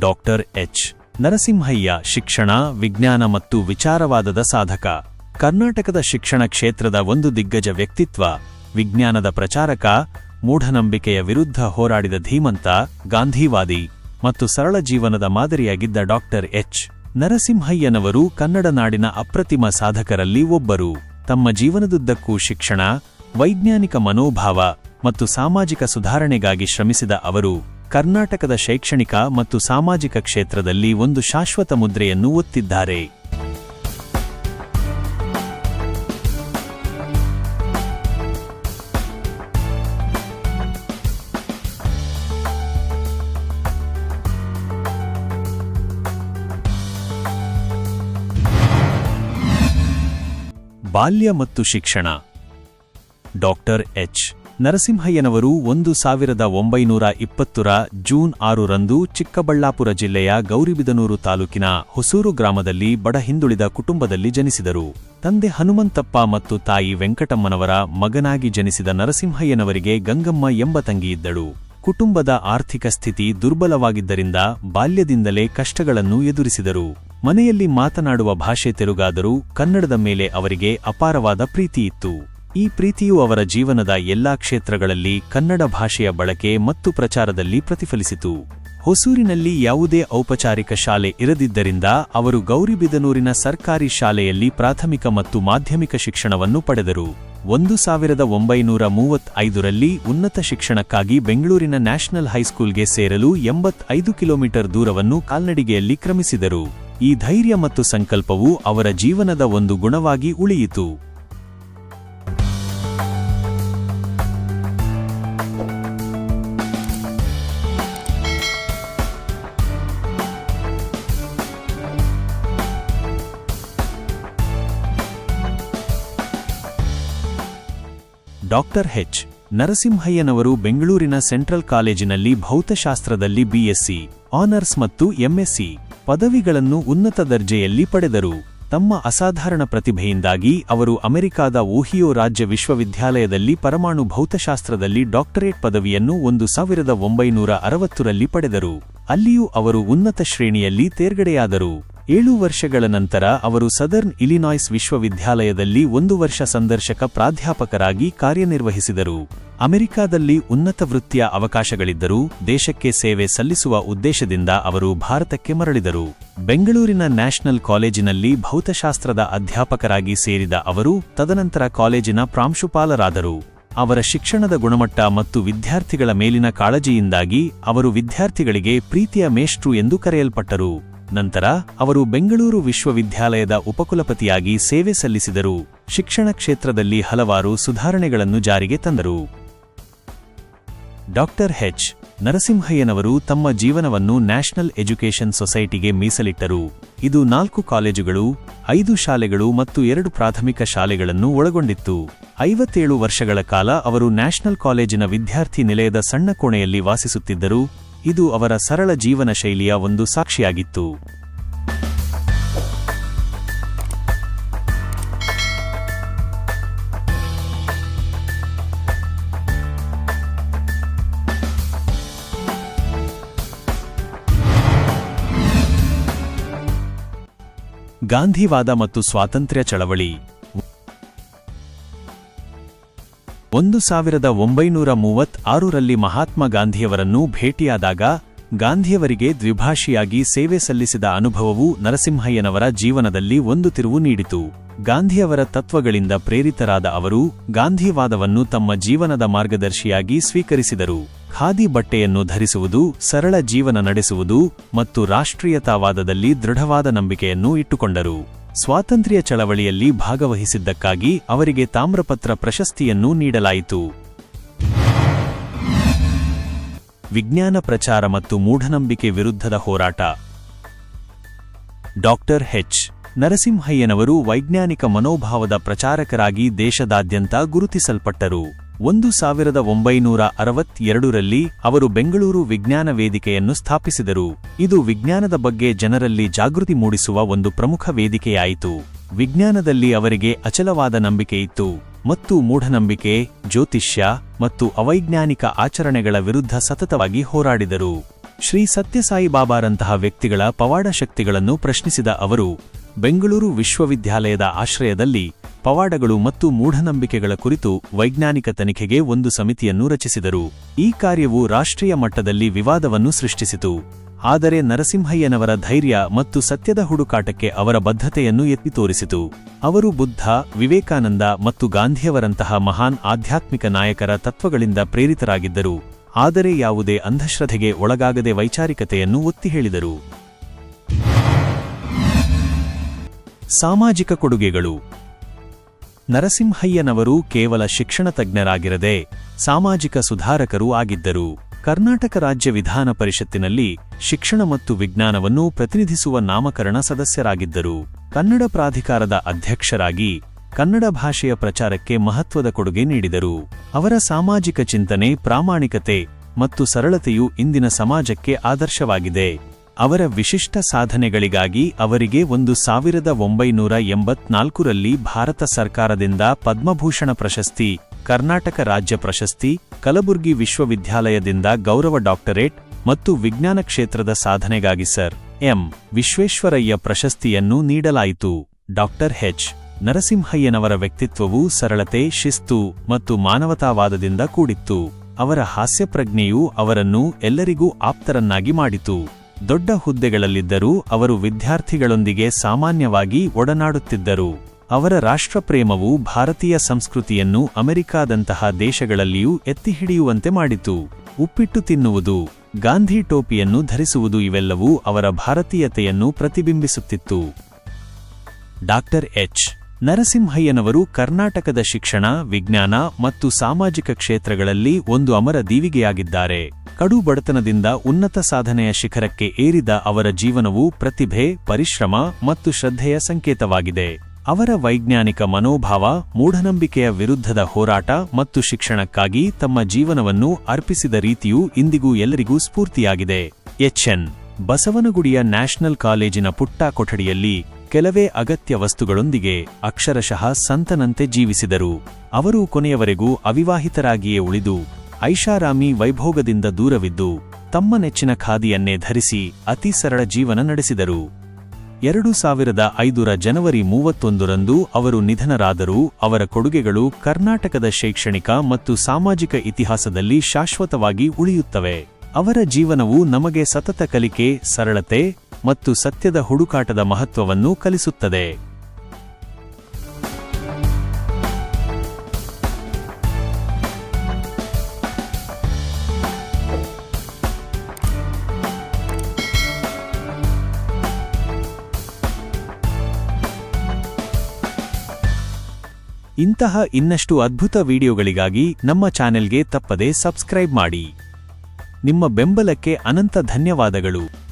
Doctor H. Narasimhaiah ಶಿಕ್ಷಣ, ವಿಜ್ಞಾನ ಮತ್ತು ವಿಚಾರವಾದದ ಸಾಧಕ. ಕರ್ನಾಟಕದ ಶಿಕ್ಷಣ ಕ್ಷೇತ್ರದ ಒಂದು ದಿಗ್ಗಜ ವ್ಯಕ್ತಿತ್ವ. ವಿಜ್ಞಾನದ ಪ್ರಚಾರಕ, ಮೂಢನಂಬಿಕೆಯ ವಿರುದ್ಧ ಹೋರಾಡಿದ ಧೀಮಂತ, ಗಾಂಧಿವಾದಿ ಮತ್ತು ಸರಳ ಜೀವನದ ಮಾದರಿಯಾಗಿದ್ದ ಡಾಕ್ಟರ್ ಎಚ್. ನರಸಿಂಹಯ್ಯನವರು ಕನ್ನಡ ನಾಡಿನ ಅಪ್ರತಿಮ ಸಾಧಕರಲ್ಲಿ ಒಬ್ಬರು. ತಮ್ಮ ಜೀವನದುದ್ದಕ್ಕೂ ಶಿಕ್ಷಣ, ವೈಜ್ಞಾನಿಕ ಮನೋಭಾವ ಮತ್ತು ಸಾಮಾಜಿಕ ಸುಧಾರಣೆಗಾಗಿ ಶ್ರಮಿಸಿದ ಅವರು. ಕರ್ನಾಟಕದ ಶೈಕ್ಷಣಿಕ ಮತ್ತು ಸಾಮಾಜಿಕ ಕ್ಷೇತ್ರದಲ್ಲಿ ಒಂದು ಶಾಶ್ವತ ಮುದ್ರೆಯನ್ನು ಒತ್ತಿದ್ದಾರೆ. ಬಾಲ್ಯ ಮತ್ತು ಶಿಕ್ಷಣ. Doctor H. ನರಸಿಂಹಯ್ಯನವರು ಒಂದು ಸಾವಿರದ ಒಂಬೈನೂರ ಇಪ್ಪತ್ತರ ಜೂನ್ ಆರರಂದು ಚಿಕ್ಕಬಳ್ಳಾಪುರ ಜಿಲ್ಲೆಯ ಗೌರಿಬಿದನೂರು ತಾಲೂಕಿನ ಹೊಸೂರು ಗ್ರಾಮದಲ್ಲಿ ಬಡ ಹಿಂದುಳಿದ ಕುಟುಂಬದಲ್ಲಿ ಜನಿಸಿದರು. ತಂದೆ ಹನುಮಂತಪ್ಪ ಮತ್ತು ತಾಯಿ ವೆಂಕಟಮ್ಮನವರ ಮಗನಾಗಿ ಜನಿಸಿದ ನರಸಿಂಹಯ್ಯನವರಿಗೆ ಗಂಗಮ್ಮ ಎಂಬ ತಂಗಿಯಿದ್ದಳು ಕುಟುಂಬದ ಆರ್ಥಿಕ ಸ್ಥಿತಿ ದುರ್ಬಲವಾಗಿದ್ದರಿಂದ ಬಾಲ್ಯದಿಂದಲೇ ಕಷ್ಟಗಳನ್ನು ಎದುರಿಸಿದರು. ಮನೆಯಲ್ಲಿ ಮಾತನಾಡುವ ಭಾಷೆ ತೆಲುಗಾದರೂ ಕನ್ನಡದ ಮೇಲೆ ಅವರಿಗೆ ಅಪಾರವಾದ ಪ್ರೀತಿಯಿತ್ತು ಈ ಪ್ರೀತಿಯು ಅವರ ಜೀವನದ ಎಲ್ಲಾ ಕ್ಷೇತ್ರಗಳಲ್ಲಿ ಕನ್ನಡ ಭಾಷೆಯ ಬಳಕೆ ಮತ್ತು ಪ್ರಚಾರದಲ್ಲಿ ಪ್ರತಿಫಲಿಸಿತು. ಹೊಸೂರಿನಲ್ಲಿ ಯಾವುದೇ ಔಪಚಾರಿಕ ಶಾಲೆ ಇರದಿದ್ದರಿಂದ ಅವರು ಗೌರಿಬಿದನೂರಿನ ಸರ್ಕಾರಿ ಶಾಲೆಯಲ್ಲಿ ಪ್ರಾಥಮಿಕ ಮತ್ತು ಮಾಧ್ಯಮಿಕ ಶಿಕ್ಷಣವನ್ನು ಪಡೆದರು. ಒಂದು ಸಾವಿರದ ಒಂಬೈನೂರ ಮೂವತ್ತೈದರಲ್ಲಿ ಉನ್ನತ ಶಿಕ್ಷಣಕ್ಕಾಗಿ ಬೆಂಗಳೂರಿನ ನ್ಯಾಷನಲ್ ಹೈಸ್ಕೂಲ್ಗೆ ಸೇರಲು ಎಂಬತ್ತೈದು ಕಿಲೋಮೀಟರ್ ದೂರವನ್ನು ಕಾಲ್ನಡಿಗೆಯಲ್ಲಿ ಕ್ರಮಿಸಿದರು. ಈ ಧೈರ್ಯ ಮತ್ತು ಸಂಕಲ್ಪವು ಅವರ ಜೀವನದ ಒಂದು ಗುಣವಾಗಿ ಉಳಿಯಿತು. Doctor H. ನರಸಿಂಹಯ್ಯನವರು ಬೆಂಗಳೂರಿನ ಸೆಂಟ್ರಲ್ ಕಾಲೇಜಿನಲ್ಲಿ ಭೌತಶಾಸ್ತ್ರದಲ್ಲಿ ಬಿಎಸ್ಸಿ ಆನರ್ಸ್ ಮತ್ತು ಎಂಎಸ್ಸಿ ಪದವಿಗಳನ್ನು ಉನ್ನತ ದರ್ಜೆಯಲ್ಲಿ ಪಡೆದರು. ತಮ್ಮ ಅಸಾಧಾರಣ ಪ್ರತಿಭೆಯಿಂದಾಗಿ ಅವರು ಅಮೆರಿಕಾದ ಓಹಿಯೋ ರಾಜ್ಯ ವಿಶ್ವವಿದ್ಯಾಲಯದಲ್ಲಿ ಪರಮಾಣು ಭೌತಶಾಸ್ತ್ರದಲ್ಲಿ ಡಾಕ್ಟರೇಟ್ ಪದವಿಯನ್ನು ಒಂದು ಸಾವಿರದ ಒಂಬೈನೂರ ಅರವತ್ತರಲ್ಲಿ ಪಡೆದರು. ಅಲ್ಲಿಯೂ ಅವರು ಉನ್ನತ ಶ್ರೇಣಿಯಲ್ಲಿ ತೇರ್ಗಡೆಯಾದರು. ಏಳು ವರ್ಷಗಳ ನಂತರ ಅವರು ಸದರ್ನ್ ಇಲಿನಾಯ್ಸ್ ವಿಶ್ವವಿದ್ಯಾಲಯದಲ್ಲಿ ಒಂದು ವರ್ಷ ಸಂದರ್ಶಕ ಪ್ರಾಧ್ಯಾಪಕರಾಗಿ ಕಾರ್ಯನಿರ್ವಹಿಸಿದರು. ಅಮೆರಿಕಾದಲ್ಲಿ ಉನ್ನತ ವೃತ್ತಿಯ ಅವಕಾಶಗಳಿದ್ದರೂ ದೇಶಕ್ಕೆ ಸೇವೆ ಸಲ್ಲಿಸುವ ಉದ್ದೇಶದಿಂದ ಅವರು ಭಾರತಕ್ಕೆ ಮರಳಿದರು. ಬೆಂಗಳೂರಿನ ನ್ಯಾಷನಲ್ ಕಾಲೇಜಿನಲ್ಲಿ ಭೌತಶಾಸ್ತ್ರದ ಅಧ್ಯಾಪಕರಾಗಿ ಸೇರಿದ ಅವರು ತದನಂತರ ಕಾಲೇಜಿನ ಪ್ರಾಂಶುಪಾಲರಾದರು. ಅವರ ಶಿಕ್ಷಣದ ಗುಣಮಟ್ಟ ಮತ್ತು ವಿದ್ಯಾರ್ಥಿಗಳ ಮೇಲಿನ ಕಾಳಜಿಯಿಂದಾಗಿ ಅವರು ವಿದ್ಯಾರ್ಥಿಗಳಿಗೆ ಪ್ರೀತಿಯ ಮೇಷ್ಟ್ರು ಎಂದು ಕರೆಯಲ್ಪಟ್ಟರು. ನಂತರ ಅವರು ಬೆಂಗಳೂರು ವಿಶ್ವವಿದ್ಯಾಲಯದ ಉಪಕುಲಪತಿಯಾಗಿ ಸೇವೆ ಸಲ್ಲಿಸಿದರು. ಶಿಕ್ಷಣ ಕ್ಷೇತ್ರದಲ್ಲಿ ಹಲವಾರು ಸುಧಾರಣೆಗಳನ್ನು ಜಾರಿಗೆ ತಂದರು. ಡಾಕ್ಟರ್ ಹೆಚ್ ನರಸಿಂಹಯ್ಯನವರು ತಮ್ಮ ಜೀವನವನ್ನು ನ್ಯಾಷನಲ್ ಎಜುಕೇಷನ್ ಸೊಸೈಟಿಗೆ ಮೀಸಲಿಟ್ಟರು. ಇದು ನಾಲ್ಕು ಕಾಲೇಜುಗಳು, ಐದು ಶಾಲೆಗಳು ಮತ್ತು ಎರಡು ಪ್ರಾಥಮಿಕ ಶಾಲೆಗಳನ್ನು ಒಳಗೊಂಡಿತ್ತು. ಐವತ್ತೇಳು ವರ್ಷಗಳ ಕಾಲ ಅವರು ನ್ಯಾಷನಲ್ ಕಾಲೇಜಿನ ವಿದ್ಯಾರ್ಥಿ ನಿಲಯದ ಸಣ್ಣ ಕೋಣೆಯಲ್ಲಿ ವಾಸಿಸುತ್ತಿದ್ದರು. ಇದು ಅವರ ಸರಳ ಜೀವನ ಶೈಲಿಯ ಒಂದು ಸಾಕ್ಷಿಯಾಗಿತ್ತು. ಗಾಂಧಿವಾದ ಮತ್ತು ಸ್ವಾತಂತ್ರ್ಯ ಚಳವಳಿ. ಒಂದು ಸಾವಿರದ ಒಂಬೈನೂರ ಮೂವತ್ತಾರರಲ್ಲಿ ಮಹಾತ್ಮ ಗಾಂಧಿಯವರನ್ನು ಭೇಟಿಯಾದಾಗ, ಗಾಂಧಿಯವರಿಗೆ ದ್ವಿಭಾಷಿಯಾಗಿ ಸೇವೆ ಸಲ್ಲಿಸಿದ ಅನುಭವವು ನರಸಿಂಹಯ್ಯನವರ ಜೀವನದಲ್ಲಿ ಒಂದು ತಿರುವು ನೀಡಿತು. ಗಾಂಧಿಯವರ ತತ್ವಗಳಿಂದ ಪ್ರೇರಿತರಾದ ಅವರು ಗಾಂಧಿವಾದವನ್ನು ತಮ್ಮ ಜೀವನದ ಮಾರ್ಗದರ್ಶಿಯಾಗಿ ಸ್ವೀಕರಿಸಿದರು. ಖಾದಿ ಬಟ್ಟೆಯನ್ನು ಧರಿಸುವುದು, ಸರಳ ಜೀವನ ನಡೆಸುವುದು ಮತ್ತು ರಾಷ್ಟ್ರೀಯತಾವಾದದಲ್ಲಿ ದೃಢವಾದ ನಂಬಿಕೆಯನ್ನು ಇಟ್ಟುಕೊಂಡರು. ಸ್ವಾತಂತ್ರ್ಯ ಚಳವಳಿಯಲ್ಲಿ ಭಾಗವಹಿಸಿದ್ದಕ್ಕಾಗಿ ಅವರಿಗೆ ತಾಮ್ರಪತ್ರ ಪ್ರಶಸ್ತಿಯನ್ನು ನೀಡಲಾಯಿತು. ವಿಜ್ಞಾನ ಪ್ರಚಾರ ಮತ್ತು ಮೂಢನಂಬಿಕೆ ವಿರುದ್ಧದ ಹೋರಾಟ. ಡಾಕ್ಟರ್ ಹೆಚ್ ನರಸಿಂಹಯ್ಯನವರು ವೈಜ್ಞಾನಿಕ ಮನೋಭಾವದ ಪ್ರಚಾರಕರಾಗಿ ದೇಶದಾದ್ಯಂತ ಗುರುತಿಸಲ್ಪಟ್ಟರು. ಒಂದು ಸಾವಿರದ ಒಂಬೈನೂರ ಅರವತ್ತೆರಡರಲ್ಲಿ ಅವರು ಬೆಂಗಳೂರು ವಿಜ್ಞಾನ ವೇದಿಕೆಯನ್ನು ಸ್ಥಾಪಿಸಿದರು. ಇದು ವಿಜ್ಞಾನದ ಬಗ್ಗೆ ಜನರಲ್ಲಿ ಜಾಗೃತಿ ಮೂಡಿಸುವ ಒಂದು ಪ್ರಮುಖ ವೇದಿಕೆಯಾಯಿತು. ವಿಜ್ಞಾನದಲ್ಲಿ ಅವರಿಗೆ ಅಚಲವಾದ ನಂಬಿಕೆಯಿತ್ತು ಮತ್ತು ಮೂಢನಂಬಿಕೆ, ಜ್ಯೋತಿಷ್ಯ ಮತ್ತು ಅವೈಜ್ಞಾನಿಕ ಆಚರಣೆಗಳ ವಿರುದ್ಧ ಸತತವಾಗಿ ಹೋರಾಡಿದರು. ಶ್ರೀ ಸತ್ಯಸಾಯಿ ಬಾಬಾರಂತಹ ವ್ಯಕ್ತಿಗಳ ಪವಾಡ ಶಕ್ತಿಗಳನ್ನು ಪ್ರಶ್ನಿಸಿದ ಅವರು ಬೆಂಗಳೂರು ವಿಶ್ವವಿದ್ಯಾಲಯದ ಆಶ್ರಯದಲ್ಲಿ ಪವಾಡಗಳು ಮತ್ತು ಮೂಢನಂಬಿಕೆಗಳ ಕುರಿತು ವೈಜ್ಞಾನಿಕ ತನಿಖೆಗೆ ಒಂದು ಸಮಿತಿಯನ್ನು ರಚಿಸಿದರು. ಈ ಕಾರ್ಯವು ರಾಷ್ಟ್ರೀಯ ಮಟ್ಟದಲ್ಲಿ ವಿವಾದವನ್ನು ಸೃಷ್ಟಿಸಿತು. ಆದರೆ ನರಸಿಂಹಯ್ಯನವರ ಧೈರ್ಯ ಮತ್ತು ಸತ್ಯದ ಹುಡುಕಾಟಕ್ಕೆ ಅವರ ಬದ್ಧತೆಯನ್ನು ಎತ್ತಿ ತೋರಿಸಿತು. ಅವರು ಬುದ್ಧ, ವಿವೇಕಾನಂದ ಮತ್ತು ಗಾಂಧಿಯವರಂತಹ ಮಹಾನ್ ಆಧ್ಯಾತ್ಮಿಕ ನಾಯಕರ ತತ್ವಗಳಿಂದ ಪ್ರೇರಿತರಾಗಿದ್ದರು. ಆದರೆ ಯಾವುದೇ ಅಂಧಶ್ರದ್ಧೆಗೆ ಒಳಗಾಗದೆ ವೈಚಾರಿಕತೆಯನ್ನು ಒತ್ತಿ ಹೇಳಿದರು. ಸಾಮಾಜಿಕ ಕೊಡುಗೆಗಳು. ನರಸಿಂಹಯ್ಯನವರು ಕೇವಲ ಶಿಕ್ಷಣ ತಜ್ಞರಾಗಿರದೆ ಸಾಮಾಜಿಕ ಸುಧಾರಕರೂ ಆಗಿದ್ದರು. ಕರ್ನಾಟಕ ರಾಜ್ಯ ವಿಧಾನ ಪರಿಷತ್ತಿನಲ್ಲಿ ಶಿಕ್ಷಣ ಮತ್ತು ವಿಜ್ಞಾನವನ್ನು ಪ್ರತಿನಿಧಿಸುವ ನಾಮಕರಣ ಸದಸ್ಯರಾಗಿದ್ದರು. ಕನ್ನಡ ಪ್ರಾಧಿಕಾರದ ಅಧ್ಯಕ್ಷರಾಗಿ ಕನ್ನಡ ಭಾಷೆಯ ಪ್ರಚಾರಕ್ಕೆ ಮಹತ್ವದ ಕೊಡುಗೆ ನೀಡಿದರು. ಅವರ ಸಾಮಾಜಿಕ ಚಿಂತನೆ ಪ್ರಾಮಾಣಿಕತೆ ಮತ್ತು ಸರಳತೆಯು ಇಂದಿನ ಸಮಾಜಕ್ಕೆ ಆದರ್ಶವಾಗಿದೆ. ಅವರ ವಿಶಿಷ್ಟ ಸಾಧನೆಗಳಿಗಾಗಿ ಅವರಿಗೆ ಒಂದು ಸಾವಿರದ ಒಂಬೈನೂರ ಎಂಬತ್ನಾಲ್ಕರಲ್ಲಿ ಭಾರತ ಸರ್ಕಾರದಿಂದ ಪದ್ಮಭೂಷಣ ಪ್ರಶಸ್ತಿ, ಕರ್ನಾಟಕ ರಾಜ್ಯ ಪ್ರಶಸ್ತಿ, ಕಲಬುರ್ಗಿ ವಿಶ್ವವಿದ್ಯಾಲಯದಿಂದ ಗೌರವ ಡಾಕ್ಟರೇಟ್ ಮತ್ತು ವಿಜ್ಞಾನ ಕ್ಷೇತ್ರದ ಸಾಧನೆಗಾಗಿ ಸರ್ ಎಂ. ವಿಶ್ವೇಶ್ವರಯ್ಯ ಪ್ರಶಸ್ತಿಯನ್ನು ನೀಡಲಾಯಿತು. Doctor H. ನರಸಿಂಹಯ್ಯನವರ ವ್ಯಕ್ತಿತ್ವವು ಸರಳತೆ, ಶಿಸ್ತು ಮತ್ತು ಮಾನವತಾವಾದದಿಂದ ಕೂಡಿತ್ತು. ಅವರ ಹಾಸ್ಯಪ್ರಜ್ಞೆಯು ಅವರನ್ನು ಎಲ್ಲರಿಗೂ ಆಪ್ತರನ್ನಾಗಿ ಮಾಡಿತು. ದೊಡ್ಡ ಹುದ್ದೆಗಳಲ್ಲಿದ್ದರೂ ಅವರು ವಿದ್ಯಾರ್ಥಿಗಳೊಂದಿಗೆ ಸಾಮಾನ್ಯವಾಗಿ ಒಡನಾಡುತ್ತಿದ್ದರು. ಅವರ ರಾಷ್ಟ್ರಪ್ರೇಮವು ಭಾರತೀಯ ಸಂಸ್ಕೃತಿಯನ್ನು ಅಮೆರಿಕಾದಂತಹ ದೇಶಗಳಲ್ಲಿಯೂ ಎತ್ತಿಹಿಡಿಯುವಂತೆ ಮಾಡಿತು. ಉಪ್ಪಿಟ್ಟು ತಿನ್ನುವುದು, ಗಾಂಧಿ ಟೋಪಿಯನ್ನು ಧರಿಸುವುದು ಇವೆಲ್ಲವೂ ಅವರ ಭಾರತೀಯತೆಯನ್ನು ಪ್ರತಿಬಿಂಬಿಸುತ್ತಿತ್ತು. Doctor H. ನರಸಿಂಹಯ್ಯನವರು ಕರ್ನಾಟಕದ ಶಿಕ್ಷಣ, ವಿಜ್ಞಾನ ಮತ್ತು ಸಾಮಾಜಿಕ ಕ್ಷೇತ್ರಗಳಲ್ಲಿ ಒಂದು ಅಮರ ದೀವಿಗೆಯಾಗಿದ್ದಾರೆ. ಕಡು ಬಡತನದಿಂದ ಉನ್ನತ ಸಾಧನೆಯ ಶಿಖರಕ್ಕೆ ಏರಿದ ಅವರ ಜೀವನವು ಪ್ರತಿಭೆ, ಪರಿಶ್ರಮ ಮತ್ತು ಶ್ರದ್ಧೆಯ ಸಂಕೇತವಾಗಿದೆ. ಅವರ ವೈಜ್ಞಾನಿಕ ಮನೋಭಾವ, ಮೂಢನಂಬಿಕೆಯ ವಿರುದ್ಧದ ಹೋರಾಟ ಮತ್ತು ಶಿಕ್ಷಣಕ್ಕಾಗಿ ತಮ್ಮ ಜೀವನವನ್ನು ಅರ್ಪಿಸಿದ ರೀತಿಯು ಇಂದಿಗೂ ಎಲ್ಲರಿಗೂ ಸ್ಫೂರ್ತಿಯಾಗಿದೆ. ಎಚ್ಎನ್ ಬಸವನಗುಡಿಯ ನ್ಯಾಷನಲ್ ಕಾಲೇಜಿನ ಪುಟ್ಟ ಕೊಠಡಿಯಲ್ಲಿ ಕೆಲವೇ ಅಗತ್ಯ ವಸ್ತುಗಳೊಂದಿಗೆ ಅಕ್ಷರಶಃ ಸಂತನಂತೆ ಜೀವಿಸಿದರು. ಅವರು ಕೊನೆಯವರೆಗೂ ಅವಿವಾಹಿತರಾಗಿಯೇ ಉಳಿದು ಐಷಾರಾಮಿ ವೈಭೋಗದಿಂದ ದೂರವಿದ್ದು ತಮ್ಮ ನೆಚ್ಚಿನ ಖಾದಿಯನ್ನೇ ಧರಿಸಿ ಅತಿ ಸರಳ ಜೀವನ ನಡೆಸಿದರು. ಎರಡು ಸಾವಿರದ ಐದರ ಜನವರಿ ಮೂವತ್ತೊಂದರಂದು ಅವರು ನಿಧನರಾದರೂ. ಅವರ ಕೊಡುಗೆಗಳು ಕರ್ನಾಟಕದ ಶೈಕ್ಷಣಿಕ ಮತ್ತು ಸಾಮಾಜಿಕ ಇತಿಹಾಸದಲ್ಲಿ ಶಾಶ್ವತವಾಗಿ ಉಳಿಯುತ್ತವೆ. ಅವರ ಜೀವನವು ನಮಗೆ ಸತತ ಕಲಿಕೆ, ಸರಳತೆ ಮತ್ತು ಸತ್ಯದ ಹುಡುಕಾಟದ ಮಹತ್ವವನ್ನು ಕಲಿಸುತ್ತದೆ. ಇಂತಹ ಇನ್ನಷ್ಟು ಅದ್ಭುತ ವಿಡಿಯೋಗಳಿಗಾಗಿ ನಮ್ಮ ಚಾನೆಲ್ಗೆ ತಪ್ಪದೆ ಸಬ್ಸ್ಕ್ರೈಬ್ ಮಾಡಿ. ನಿಮ್ಮ ಬೆಂಬಲಕ್ಕೆ ಅನಂತ ಧನ್ಯವಾದಗಳು.